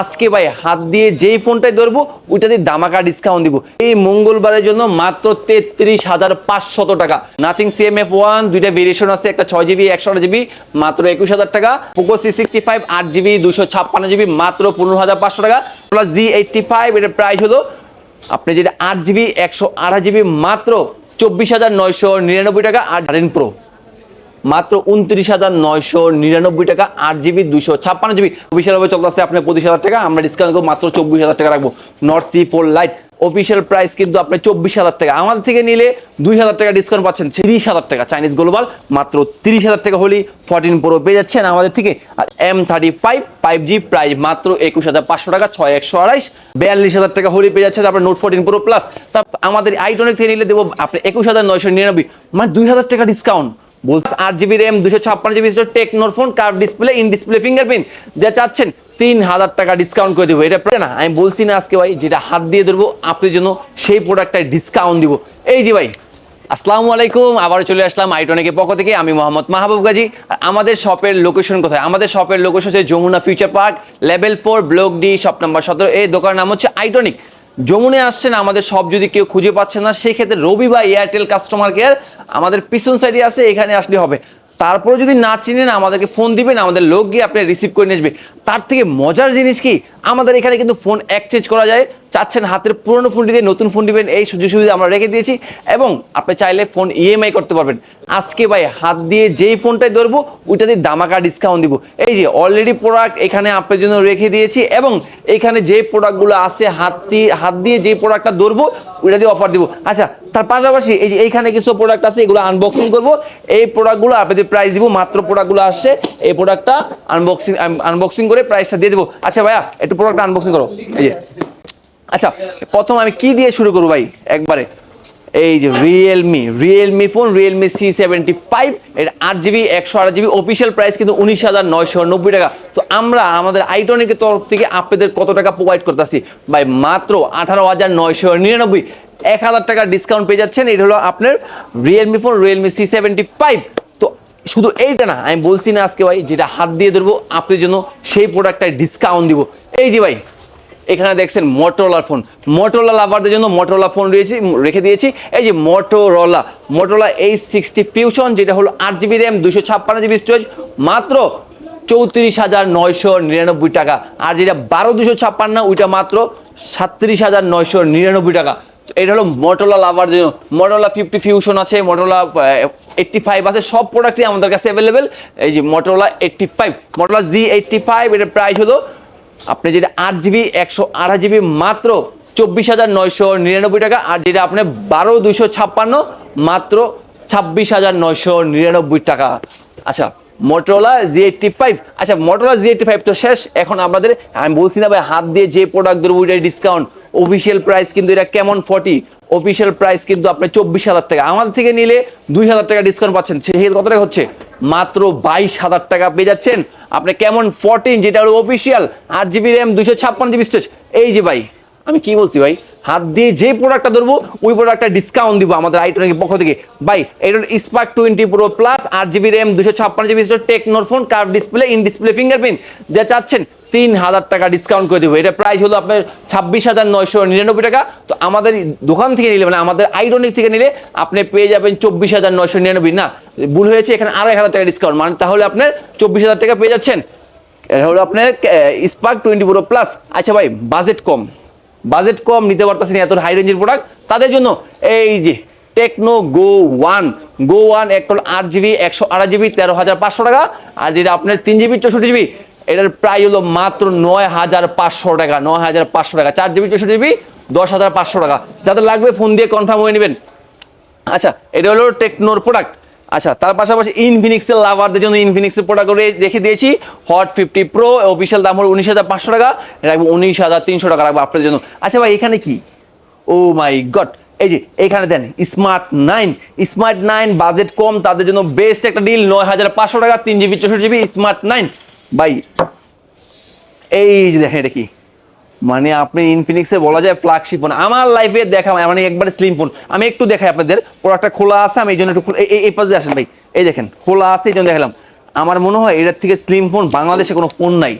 আজকে ভাই হাত দিয়ে যেই ফোনটাই ধরবো ওইটা দিয়ে দামাকা ডিসকাউন্ট দিব। এই মঙ্গলবারের জন্য মাত্র তেত্রিশ হাজার পাঁচশত টাকা। নাথিং সিএমএফ ওয়ান দুইটা ভেরিয়েশন আছে, একটা ছয় জিবি একশো জিবি মাত্র একুশ হাজার টাকা। পোকো সি সিক্সটি ফাইভ আট জিবি দুশো ছাপ্পান্ন জিবি মাত্র পনেরো হাজার পাঁচশো টাকা। প্লাস জি এইটটি ফাইভ এটার প্রাইস হলো আপনি যেটা আট জিবি একশো আড়াই জিবি মাত্র চব্বিশ হাজার নয়শো নিরানব্বই টাকা, আর প্রো মাত্র উনত্রিশ হাজার নয়শো নিরানব্বই টাকা, আট জিবি দুশো ছাপ্পান্ন জিবি। অফিসিয়ালভাবে চলতেছে আপনার পঁচিশ হাজার টাকা, আমরা ডিসকাউন্ট করব মাত্র চব্বিশ হাজার টাকা রাখব। Note C four lite official price কিন্তু আপনার চব্বিশ হাজার টাকা। আমাদের থেকে নিলে দুই হাজার টাকা ডিসকাউন্ট পাচ্ছেন তিরিশ হাজার টাকা চাইনিজ গ্লোবাল মাত্র তিরিশ হাজার টাকা হলেই ফোরটিন প্রো পেয়ে যাচ্ছেন আমাদের থেকে। আর M thirty five five G price মাত্র একুশ হাজার পাঁচশো টাকা, ছয় একশো আড়াইশ। বিয়াল্লিশ হাজার টাকা হলেই পেয়ে যাচ্ছে আপনার নোট ফোরটিন প্রো প্লাস তারপর আমাদের আইটনের থেকে নিলে দেবো আপনি একুশ হাজার নয়শো নিরানব্বই। মানে দুই হাজার টাকা ডিসকাউন্ট বলছে আট জিবি র্যাম দুশো ছাপ্পান্ন GB টেকনোর phone curve display in display fingerprint যা চাচ্ছেন তিন হাজার টাকা ডিসকাউন্ট করে দেবো। এটা না, আমি বলছি না আজকে ভাই, যেটা হাত দিয়ে ধরবো আপনার জন্য সেই প্রোডাক্টটায় ডিসকাউন্ট দিব। এই যে ভাই, আসসালামু আলাইকুম আবার চলে আসলাম আইটনিকের পক্ষ থেকে। আমি মোহাম্মদ মাহবুব গাজী। আমাদের শপের লোকেশন কোথায়? আমাদের শপের লোকেশন হচ্ছে Jamuna future park level four block D shop number সতেরো। এই দোকানের নাম হচ্ছে আইটনিক। যমুনে আসছেন, আমাদের সব যদি কেউ খুঁজে পাচ্ছে না, সেক্ষেত্রে রবি বা এয়ারটেল কাস্টমার কেয়ার আমাদের পিছন সাইডে আছে, এখানে আসলে হবে। তারপরে যদি না চিনেন, আমাদেরকে ফোন দিবেন, আমাদের লোক গিয়ে আপনি রিসিভ করে নিয়ে আসবে। তার থেকে মজার জিনিস কি? আমাদের এখানে কিন্তু ফোন এক্সচেঞ্জ করা যায়। চাচ্ছেন হাতের পুরনো ফোনটি দিয়ে নতুন ফোন দিবেন এই সুযোগ সুবিধা আমরা রেখে দিয়েছি এবং আপনি চাইলে ফোন ইএমআই করতে পারবেন। আজকে ভাই হাত দিয়ে যেই ফোনটাই ধরবো ওইটা দিয়ে দামাকা ডিসকাউন্ট দিব। এই যে অলরেডি প্রোডাক্ট এখানে আপনার জন্য রেখে দিয়েছি এবং এখানে যে প্রোডাক্টগুলো আছে, হাত দিয়ে হাত দিয়ে যে প্রোডাক্টটা ধরবো ওইটা দিয়ে অফার দিব। আচ্ছা তার পাশাপাশি এই যে এইখানে কিছু প্রোডাক্ট আছে, এগুলো আনবক্সিং করব। এই প্রোডাক্টগুলো আপনাদের প্রাইস দিব, মাত্র প্রোডাক্টগুলো আসছে, এই প্রোডাক্টটা আনবক্সিং আনবক্সিং করে প্রাইসটা দিয়ে দেবো। আচ্ছা ভাইয়া, একটু প্রোডাক্টটা আনবক্সিং করো। এই যে। আচ্ছা প্রথম আমি কি দিয়ে শুরু করব ভাই? একবারে। এই যে Realme Realme phone Realme C seventy five এর আট জিবি একশো আট জিবি অফিসিয়াল প্রাইস কিন্তু উনিশ হাজার নয়শো নব্বই টাকা। তো আমরা আমাদের আইটনিকের তরফ থেকে আপনাদের কত টাকা প্রোভাইড করতেছি? ভাই, মাত্র আঠারো হাজার নয়শো নিরানব্বই। এক হাজার টাকা ডিসকাউন্ট পেয়ে যাচ্ছেন। এটা হলো আপনার Realme phone Realme C seventy five তো শুধু এইটা না, আমি বলছি না আজকে ভাই, যেটা হাত দিয়ে ধরবো, আপনাদের জন্য সেই প্রোডাক্টটায় ডিসকাউন্ট দিব। এই যে ভাই এখানে দেখছেন মোটরোলার ফোন মোটরোলা লাভারদের জন্য মোটরোলা ফোন রয়েছে, রেখে দিয়েছি। এই যে Motorola Motorola H sixty fusion যেটা হলো আট জিবি র্যাম দুশো ছাপ্পান্ন জিবি স্টোরেজ মাত্র চৌত্রিশ হাজার নয়শো নিরানব্বই টাকা। আর যেটা বারো দুশো ছাপ্পান্ন, ওইটা মাত্র সাতত্রিশ হাজার নয়শো নিরানব্বই টাকা। এটা হলো মোটরোলা লাভার জন্য। মোটরোলা ফিফটি ফিউশন আছে মোটরোলা এইটটি ফাইভ আছে, সব প্রোডাক্টই আমাদের কাছে অ্যাভেলেবেল এই যে Motorola eighty five Motorola G eighty five এটার প্রাইস হলো আপনি যেটা আট জিবি একশো আড়াই জিবি মাত্র চব্বিশ হাজার নয়শো নিরানব্বই টাকা, আর যেটা আপনি বারো দুইশো ছাপ্পান্ন মাত্র ছাব্বিশ হাজার নয়শো নিরানব্বই টাকা। আচ্ছা মোটরোলা জি এইটটি ফাইভ আচ্ছা মোটরোলা জি এইটটি ফাইভ তো শেষ, এখন আপনাদের আমি বলছি না ভাই, হাত দিয়ে যে প্রোডাক্ট ধরবো, ওইটাই ডিসকাউন্ট অফিসিয়াল প্রাইস কিন্তু এটা কেমন ফর্টি অফিসিয়াল প্রাইস কিন্তু আপনি চব্বিশ হাজার টাকা। আমাদের থেকে নিলে দুই হাজার টাকা ডিসকাউন্ট পাচ্ছেন। সেই কত টাকা হচ্ছে? মাত্র বাইশ হাজার টাকা পেয়ে যাচ্ছেন। আপনি কেমন ফোরটিন যেটা হলো অফিসিয়াল আট জিবি র্যাম দুশো ছাপ্পান্ন জিবি স্টোরেজ এই যে ভাই আমি কি বলছি ভাই? হাত দিয়ে যে প্রোডাক্টটা ধরবো, ওই প্রোডাক্টটা ডিসকাউন্ট দিব আমাদের আইটনের পক্ষ থেকে। ভাই, এটা স্পার্ক টোয়েন্টি প্রো প্লাস আট জিবি র্যাম দুশো ছাপ্পান্ন জিবি টেকনোর phone car display in display fingerprint যা চাচ্ছেন তিন হাজার টাকা ডিসকাউন্ট করে দেবো। এটা প্রাইস হলো আপনার ছাব্বিশ হাজার নয়শো নিরানব্বই টাকা। তো আমাদের দোকান থেকে নিলে মানে আমাদের আইরনিক থেকে নিলে, আপনি পেয়ে যাবেন চব্বিশ হাজার নয়শো নিরানব্বই। না, ভুল হয়েছে, এখানে আড়াই হাজার টাকা ডিসকাউন্ট মানে তাহলে আপনার চব্বিশ হাজার টাকা পেয়ে যাচ্ছেন। এটা হলো আপনার স্পার্ক টোয়েন্টি প্রো প্লাস আচ্ছা ভাই বাজেট কম। বাজেট কম, নিতে পারতেছেন এত হাই রেঞ্জের প্রোডাক্ট তাদের জন্য এই যে Tecno go one go one একটা আট জিবি একশো আড়াই জিবি তেরো হাজার পাঁচশো টাকা। আর যেটা আপনার তিন জিবি চৌষট্টি জিবি এটার প্রায় হলো মাত্র নয় হাজার পাঁচশো টাকা, নয় হাজার পাঁচশো টাকা। চার জিবি চৌষট্টি জিবি দশ হাজার পাঁচশো টাকা। যাদের লাগবে ফোন দিয়ে কনফার্ম হয়ে নেবেন। আচ্ছা এটা হলো টেকনোর প্রোডাক্ট আচ্ছা তার পাশাপাশি ইনফিনিক্সের লাভারদের জন্য ইনফিনিক্সের প্রোডাক্ট রেখে দিয়েছি। হট ফিফটি প্রো অফিসিয়াল দাম হলো উনিশ হাজার পাঁচশো টাকা। রাখব উনিশ হাজার তিনশো টাকা রাখব আপনাদের জন্য। আচ্ছা ভাই, এখানে কি? ও মাই গড এই যে, এখানে দেন Smart nine Smart nine budget কম, তাদের জন্য বেস্ট একটা ডিল নয় হাজার পাঁচশো টাকা, তিন জিবি চৌষট্টি জিবি স্মার্ট নাইন বাই এই যে দেখেন এটা কি? মানে আপনি ইনফিনিক্সে বলা যায় ফ্ল্যাগশিপ ফোন আমার লাইফে দেখা মানে একবারে স্লিম ফোন আমি একটু দেখাই আপনাদের প্রোডাক্টটা খোলা আছে, আমি এই জন্য একটু এই- পাশে আসেন ভাই। এই দেখেন, খোলা আছে, এই জন্য দেখালাম। আমার মনে হয় এটার থেকে স্লিম ফোন বাংলাদেশে কোনো ফোন নাই।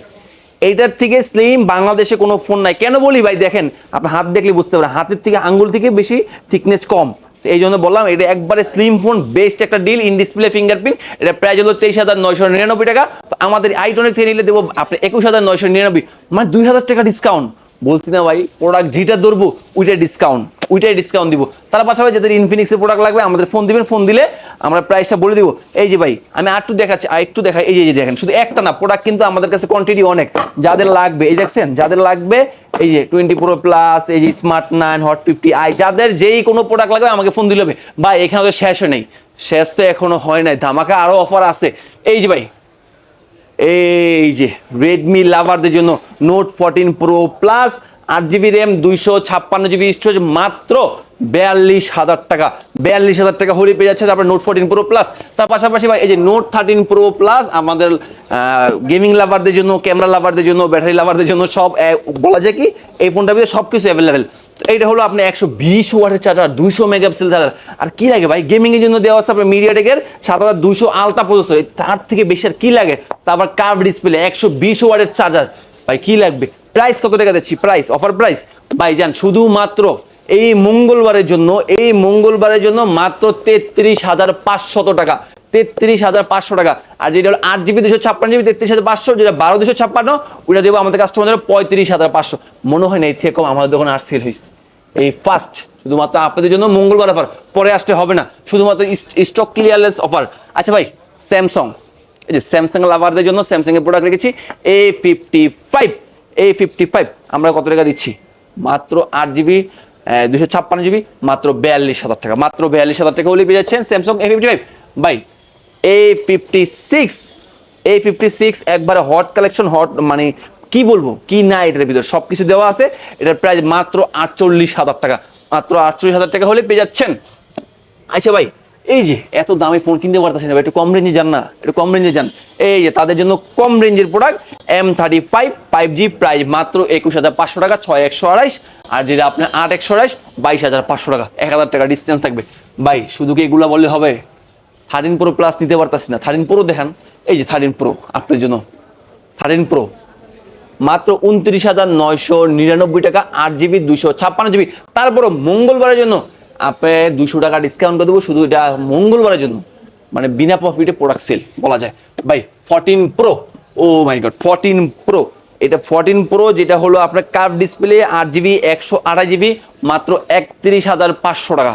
এইটার থেকে স্লিম বাংলাদেশে কোনো ফোন নাই। কেন বলি ভাই, দেখেন, আপনি হাত দেখলে বুঝতে পারেন, হাতের থেকে আঙ্গুল থেকে বেশি থিকনেস কম। এই জন্য বললাম, এটা একবারে স্লিম ফোন বেস্ট একটা ডিল ইন ডিসপ্লে ফিঙ্গারপ্রিন্ট এটা প্রাইস হলো তেইশ হাজার নয়শো নিরানব্বই টাকা। তো আমাদের আইটনের থেকে নিলে দেবো আপনি একুশ হাজার নয়শো নিরানব্বই মানে দুই হাজার টাকা ডিসকাউন্ট বলছি না ভাই প্রোডাক্ট যেটা ধরবো, ওইটাই ডিসকাউন্ট ওইটাই ডিসকাউন্ট দিব। তার পাশাপাশি যাদের ইনফিনিক্সের প্রোডাক্ট লাগবে, আমাদের ফোন দিবেন ফোন দিলে আমরা প্রাইসটা বলে দিব। এই যে ভাই, আমি আর একটু দেখাচ্ছি আর একটু দেখাই, এই যে এই যে দেখেন, শুধু একটা না প্রোডাক্ট কিন্তু আমাদের কাছে কোয়ান্টিটি অনেক। যাদের লাগবে, এই দেখছেন, যাদের লাগবে এই যে টোয়েন্টি প্রো প্লাস এই যে Smart nine hot fifty i যাদের যেই কোনো প্রোডাক্ট লাগবে আমাকে ফোন দিলে হবে ভাই, এখানে তো শেষ নেই। শেষ তো এখনও হয় নাই। ধামাকা আরও অফার আছে। এই যে ভাই, এই যে রেডমি লাভারদের জন্য নোট ফোরটিন প্রো প্লাস আট জিবি র্যাম, দুইশো ছাপ্পান্ন জিবি স্টোরেজ মাত্র বিয়াল্লিশ হাজার টাকা। বিয়াল্লিশ হাজার টাকা হলে পেয়ে যাচ্ছে তারপর নোট ফোরটিন প্রো প্লাস তার পাশাপাশি ভাই, এই যে নোট থার্টিন প্রো প্লাস আমাদের গেমিং লাভারদের জন্য ক্যামেরা লাভারদের জন্য ব্যাটারি লাভারদের জন্য সব বলা যায় কি, এই ফোনটার ভিতরে সব কিছু অ্যাভেলেবেল এইটা হলো আপনি একশো বিশ ওয়াটের চার্জার দুইশো মেগাপিক্সেল চার্জার আর কি লাগে ভাই? গেমিংয়ের জন্য দেওয়া আছে আপনার মিডিয়াটেকের সাত হাজার দুইশো আলট্রা প্রসেসর তার থেকে বেশি আর কী লাগে? তারপর কার্ভ ডিসপ্লে একশো বিশ ওয়াটের চার্জার ভাই, কি লাগবে? প্রাইস কত টাকা দিচ্ছি? প্রাইস অফার প্রাইস ভাই যান শুধুমাত্র এই মঙ্গলবারের জন্য, এই মঙ্গলবারের জন্য মাত্র তেত্রিশ হাজার পাঁচশত টাকা। তেত্রিশ হাজার পাঁচশো টাকা। আর যেটা হলো আট জিবি দুশো ছাপ্পান্ন জিবি, তেত্রিশ হাজার পাঁচশো, যেটা বারো দুশো ছাপ্পান্ন, ওইটা দেবো আমাদের কাস্টমারদের পঁয়ত্রিশ হাজার পাঁচশো। মনে হয় না এই থেকে কম, আমাদের দোকানে আর সেল হয়েছে এই ফার্স্ট শুধুমাত্র আপনাদের জন্য মঙ্গলবার অফার পরে আসতে হবে না। শুধুমাত্র স্টক ক্লিয়ারলেস অফার আচ্ছা ভাই স্যামসং এই যে স্যামসাং লাভারদের জন্য স্যামসাং এর প্রোডাক্ট রেখেছি A fifty five A fifty five আমরা কত টাকা দিচ্ছি? মাত্র আট জিবি দুশো ছাপ্পান্ন জিবি মাত্র বিয়াল্লিশ হাজার টাকা। মাত্র বিয়াল্লিশ হাজার টাকা হলে পেয়ে যাচ্ছেন Samsung A fifty five by A fifty six A fifty six একবারে হট কালেকশন হট মানে কি বলব, কি না এটার ভিতর। সব কিছু দেওয়া আছে, এটার প্রাইস মাত্র আটচল্লিশ হাজার টাকা। মাত্র আটচল্লিশ হাজার টাকা হলে পেয়ে যাচ্ছেন। আচ্ছা ভাই এই যে, এত দামি ফোন কিনতে পারতেছেন না একটু কম রেঞ্জে যান না, একটু কম রেঞ্জে যান। এই যে, তাদের জন্য কম রেঞ্জের product M thirty five five G price মাত্র একুশ হাজার পাঁচশো টাকা, ছয় একশো আড়াইশ, আর যেটা আপনার আট একশো আড়াইশ, বাইশ হাজার পাঁচশো টাকা, এক হাজার টাকা ডিস্টেন্স থাকবে। ভাই, শুধু কি এগুলা বললে হবে? থার্টিন প্রো প্লাস নিতে পারতাছি না। থার্টিন প্রো দেখান। এই যে থার্টিন প্রো আপনার জন্য। থার্টিন প্রো মাত্র উনত্রিশ হাজার নয়শো নিরানব্বই টাকা, আট জিবি দুশো ছাপ্পান্ন জিবি তারপরও মঙ্গলবারের জন্য আপনি দুশো টাকা ডিসকাউন্ট করে দেবো, শুধু এটা মঙ্গলবারের জন্য। মানে বিনা প্রফিটে প্রোডাক্ট সেল বলা যায়। ভাই fourteen pro oh my god fourteen pro এটা ফোরটিন প্রো যেটা হলো আপনার কার্ভ ডিসপ্লে আট জিবি একশো আড়াই জিবি মাত্র একত্রিশ হাজার পাঁচশো টাকা।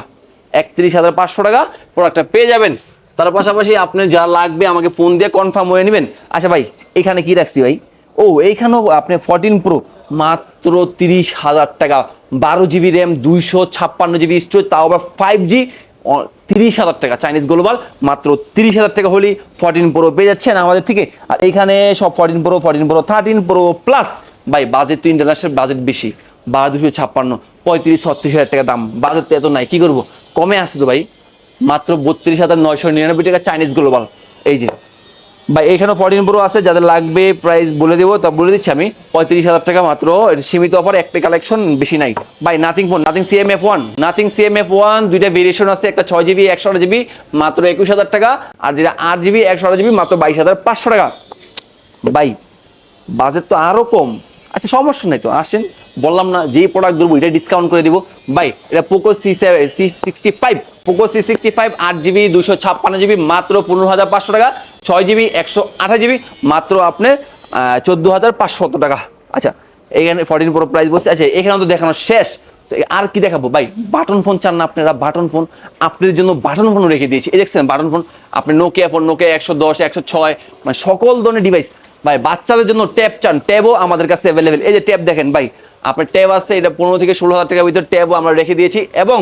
একত্রিশ হাজার পাঁচশো টাকা প্রোডাক্টটা পেয়ে যাবেন। তার পাশাপাশি আপনার যা লাগবে আমাকে ফোন দিয়ে কনফার্ম হয়ে নেবেন। আচ্ছা ভাই, এখানে কি রাখছি ভাই? ও, এইখানেও আপনি ফোরটিন প্রো মাত্র তিরিশ হাজার টাকা। বারো জিবি র্যাম দুইশো ছাপ্পান্ন জিবি স্টোরেজ তাও আবার ফাইভ জি তিরিশ হাজার টাকা চাইনিজ গ্লোবাল মাত্র তিরিশ হাজার টাকা হলেই ফোরটিন প্রো পেয়ে যাচ্ছেন আমাদের থেকে। আর এখানে সব fourteen pro fourteen pro thirteen pro plus ভাই বাজেট তো ইন্টারন্যাশনাল বাজেট বেশি। বারো দুশো ছাপ্পান্ন, পঁয়ত্রিশ, ছত্রিশ হাজার টাকা দাম। বাজেট তো এত নাই, কি করব? কমে আসছে তো ভাই। মাত্র বত্রিশ হাজার নয়শো নিরানব্বই টাকা চাইনিজ গ্লোবাল এই যে ভাই এখানে ফোরটিন প্রো আছে, যাদের লাগবে প্রাইস বলে দেবো, তা বলে দিচ্ছি আমি। পঁয়ত্রিশ হাজার টাকা মাত্র সীমিত অফার একটা কালেকশন বেশি নাই। ভাই nothing phone nothing CM F one nothing CM F one দুইটা ভেরিয়েশন আছে, একটা ছয় জিবি একশো জিবি মাত্র একুশ হাজার টাকা, আর যেটা আট জিবি একশো জিবি মাত্র বাইশ হাজার পাঁচশো টাকা। বাই বাজেট তো আরও কম। আচ্ছা সমস্যা নেই তো, আসেন। বললাম না, যেই প্রোডাক্ট ধরবো এটা ডিসকাউন্ট করে দিব। ভাই, এটা Poco C C sixty five Poco C sixty five আট জিবি দুশো ছাপ্পান্ন জিবি মাত্র পনেরো হাজার পাঁচশো টাকা। ছয় জিবি, একশো আঠাশ জিবি, মাত্র আপনার চোদ্দ হাজার পাঁচশো টাকা। আচ্ছা এখানে ফোরটিন প্রো প্রাইস বসে আচ্ছা এখানে তো দেখানো শেষ। তো আর কি দেখাবো? ভাই বাটন ফোন চান না আপনারা? বাটন ফোন আপনাদের জন্য বাটন ফোন রেখে দিয়েছি। এই দেখছেন বাটন ফোন আপনি নোকিয়া ফোন নোকিয়া একশো দশ, একশো ছয় মানে সকল ধরনের ডিভাইস ভাই, বাচ্চাদের জন্য ট্যাব চান। ট্যাবও আমাদের কাছে অ্যাভেলেবেল এই যে ট্যাব দেখেন, ভাই, আপনার ট্যাব আছে, এটা পনেরো থেকে ষোলো হাজার টাকার ভিতরে ট্যাবও আমরা রেখে দিয়েছি। এবং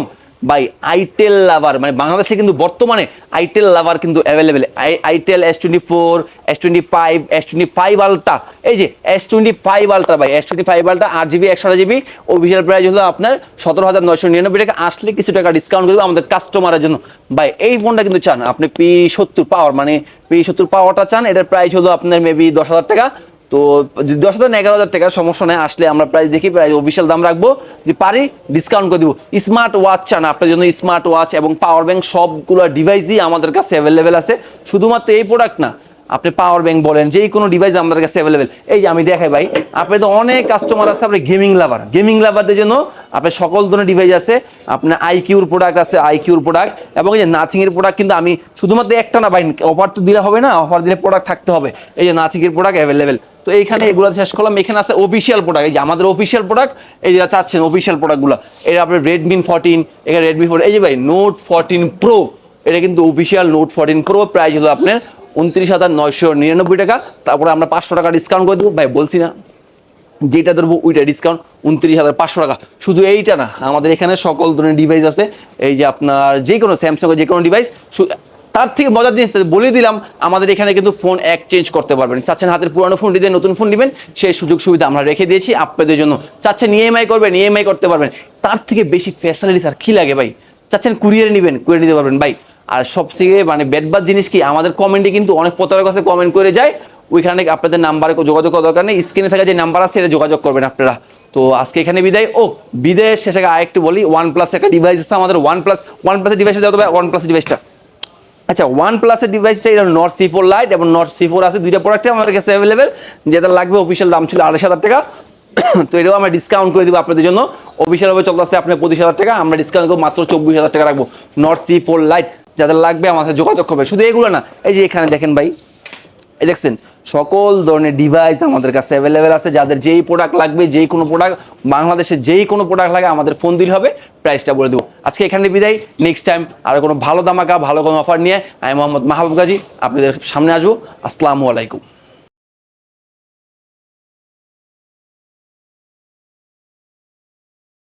ভাই আইটেল লাভার মানে বাংলাদেশে কিন্তু বর্তমানে আইটেল লাভার কিন্তু available itel S twenty four S twenty five S twenty five ultra এই যে এস টোয়েন্টি ফাইভ আলট্রা ভাই এস টোয়েন্টি ফাইভ আলট্রা আট জিবি একশো জিবি অফিসিয়াল প্রাইস হলো আপনার সতেরো হাজার নয়শো নিরানব্বই টাকা। আসলে কিছু টাকা ডিসকাউন্ট করব আমাদের কাস্টমারের জন্য। ভাই, এই ফোনটা কিন্তু চান, আপনি পি সত্তর পাওয়ার মানে পি সত্তর পাওয়ারটা চান, এটার প্রাইস হলো আপনার মেবি দশ হাজার টাকা। তো যদি দশ হাজার, এগারো হাজার টাকার সমস্যা নেই, আসলে আমরা প্রাইস দেখি প্রায় অফিসিয়াল দাম রাখব। যে পারি ডিসকাউন্ট করে দিব। স্মার্ট ওয়াচ চান, আপনার জন্য স্মার্ট ওয়াচ এবং পাওয়ার ব্যাংক সবগুলো ডিভাইসই আমাদের কাছে অ্যাভেলেবেল আছে। শুধুমাত্র এই প্রোডাক্ট না আপনি পাওয়ার ব্যাংক বলেন যে কোনো ডিভাইস আমাদের কাছে অ্যাভেলেবেল এই যে আমি দেখাই ভাই আপনি তো অনেক কাস্টমার আছে, আপনি গেমিং লাভার গেমিং লাভারদের জন্য আপনার সকল ধরনের ডিভাইস আছে, আপনার আইকিউর প্রোডাক্ট আছে আইকিউর প্রোডাক্ট এবং এই যে নাথিং এর প্রোডাক্ট কিন্তু আমি শুধুমাত্র একটা না ভাই অফার তো দিলে হবে না অফার দিলে প্রোডাক্ট থাকতে হবে। এই যে নাথিং এর প্রোডাক্ট অ্যাভেলেবেল তো এইখানে এগুলো শেষ করলাম, এখানে আছে অফিসিয়াল প্রোডাক্ট এই যে আমাদের অফিসিয়াল প্রোডাক্ট এই যেটা চাচ্ছেন অফিসিয়াল প্রোডাক্টগুলো এটা আপনার রেডমি ফোরটিন এখানে রেডমি ফোর এই যে ভাই নোট ফোরটিন প্রো এটা কিন্তু official note fourteen pro price হলো আপনার উনত্রিশ হাজার নয়শো নিরানব্বই টাকা। তারপরে আমরা পাঁচশো টাকা ডিসকাউন্ট করে দেবো। ভাই, বলছি না, যেটা ধরবো ওইটা ডিসকাউন্ট উনত্রিশ হাজার পাঁচশো টাকা। শুধু এইটা না, আমাদের এখানে সকল ধরনের ডিভাইস আছে। এই যে আপনার যে কোনো স্যামসাংয়ের যে কোনো ডিভাইস তার থেকে মজার জিনিস বলে দিলাম, আমাদের এখানে কিন্তু ফোন এক্সচেঞ্জ করতে পারবেন। চাচ্ছেন হাতের পুরানো ফোন দিয়ে নতুন ফোন নেবেন, সেই সুযোগ সুবিধা আমরা রেখে দিয়েছি আপনাদের জন্য। চাচ্ছেন ইএমআই করবেন ইএমআই করতে পারবেন। তার থেকে বেশি ফ্যাসিলিটিস আর কী লাগে ভাই? চাচ্ছেন কুরিয়ারে নেবেন কুরিয়ার নিতে পারবেন। ভাই আর সব থেকে মানে বেডবাদ জিনিস কি? আমাদের কমেন্টে কিন্তু অনেক প্রতারক কাছে কমেন্ট করে যায়। ওইখানে আপনাদের নাম্বারে যোগাযোগ করার দরকার নেই। স্ক্রিনে থাকা যে নাম্বার আছে, এটা যোগাযোগ করবেন আপনারা। তো আজকে এখানে বিদায়। ও, বিদায়ের শেষে আরেকটু বলি ওয়ান প্লাস একটা ডিভাইস আছে আমাদের ওয়ান প্লাস ওয়ান প্লাসের ডিভাইসটা দেওয়া ওয়ান প্লাস ডিভাইসটা আচ্ছা ওয়ান প্লাসের ডিভাইসটা এটা নট সি ফোর লাইট এবং নট সি ফোর আছে, দুইটা প্রোডাক্টে আমাদের কাছে অ্যাভেলেবেল যেটা লাগবে অফিসিয়াল দাম ছিল আড়াইশ হাজার টাকা। তো এটাও আমরা ডিসকাউন্ট করে দেবো আপনাদের জন্য। অফিসিয়ালভাবে চলতে আসছে আপনার পঁচিশ হাজার টাকা। আমরা ডিসকাউন্ট করব মাত্র চব্বিশ হাজার টাকা রাখব। নট সি ফোর লাইট যাদের লাগবে সাথে যোগাযোগ করবে। শুধু এগুলো না, এই যে এখানে দেখেন ভাই, এই দেখছেন, সকল ধরনের ডিভাইস আমাদের কাছে অ্যাভেলেবেল আছে। যাদের যেই প্রোডাক্ট লাগবে, যেই কোনো প্রোডাক্ট বাংলাদেশে যেই কোনো প্রোডাক্ট লাগে আমাদের ফোন দিলে হবে প্রাইসটা বলে দেবো। আজকে এখানে বিদায় নেক্সট টাইম আরও কোনো ভালো দামাকা ভালো কোনো অফার নিয়ে আমি মোহাম্মদ মাহবুব গাজী আপনাদের সামনে আসব। আসসালামু আলাইকুম।